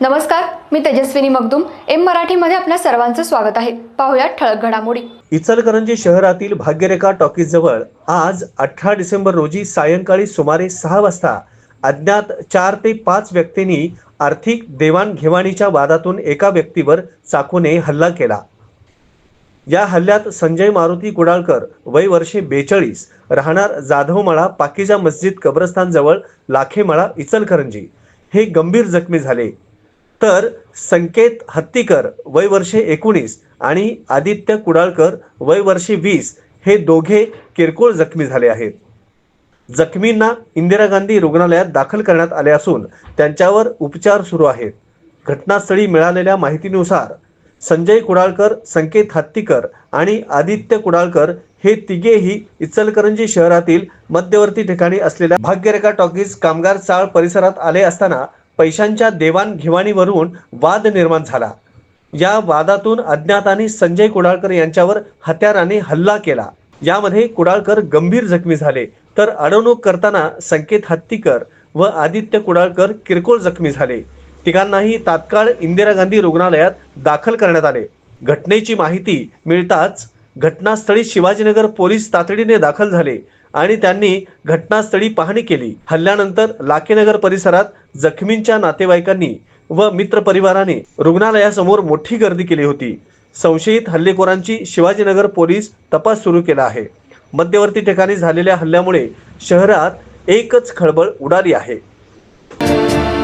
नमस्कार मी तेजस्विनी मगदुम. एम मराठीमध्ये आपल्या सर्वांचं स्वागत आहे. पाहुयात ठळक घडामोडी. इचलकरंजी शहरातील भाग्यरेखा टॉकीज जवळ आज अठरा डिसेंबर रोजी सायंकाळी सुमारे सहा वाजता अज्ञात चार ते पाच व्यक्तींनी आर्थिक देवाणघेवाणीच्या वादातून एका व्यक्तीवर चाकूने हल्ला केला. या हल्ल्यात संजय मारुती कुडाळकर वय वर्षे बेचाळीस राहणार जाधवमळा पाकिजा मस्जिद कब्रस्तान जवळ लाखेमळा इचलकरंजी. हे गंभीर जखमी झाले. तर संकेत हत्तीकर वय वर्षे एकोणीस आणि आदित्य कुडाळकर वय वर्षे वीस हे दोघे किरकोळ जखमी झाले आहेत. जखमींना इंदिरा गांधी रुग्णालयात दाखल करण्यात आले असून त्यांच्यावर उपचार सुरू आहेत. घटनास्थळी मिळालेल्या माहितीनुसार संजय कुडाळकर संकेत हत्तीकर आणि आदित्य कुडाळकर हे तिघेही इचलकरंजी शहरातील मध्यवर्ती ठिकाणी असलेल्या भाग्यरेखा टॉकीज कामगार चाळ परिसरात आले असताना पैशांच्या देवाणघेवाणीवरून वाद निर्माण झाला. या वादातून अज्ञातांनी संजय कुडाळकर यांच्यावर हत्याराने हल्ला केला. यामध्ये कुडाळकर गंभीर जखमी झाले. तर अडवणूक करताना संकेत हत्तीकर व आदित्य कुडाळकर किरकोळ जखमी झाले. तिघांनाही तात्काळ इंदिरा गांधी रुग्णालयात दाखल करण्यात आले. घटनेची माहिती मिळताच घटनास्थळी शिवाजीनगर पोलीस तातडीने दाखल झाले आणि त्यांनी घटनास्थळी पाहणी केली. हल्ल्यानंतर लाकेनगर परिसरात जखमींच्या नातेवाईकांनी व मित्रपरिवाराने रुग्णालयासमोर मोठी गर्दी केली होती. संशयित हल्लेखोरांची शिवाजीनगर पोलीस तपास सुरू केला आहे. मध्यवर्ती ठिकाणी झालेल्या हल्ल्यामुळे शहरात एकच खळबळ उडाली आहे.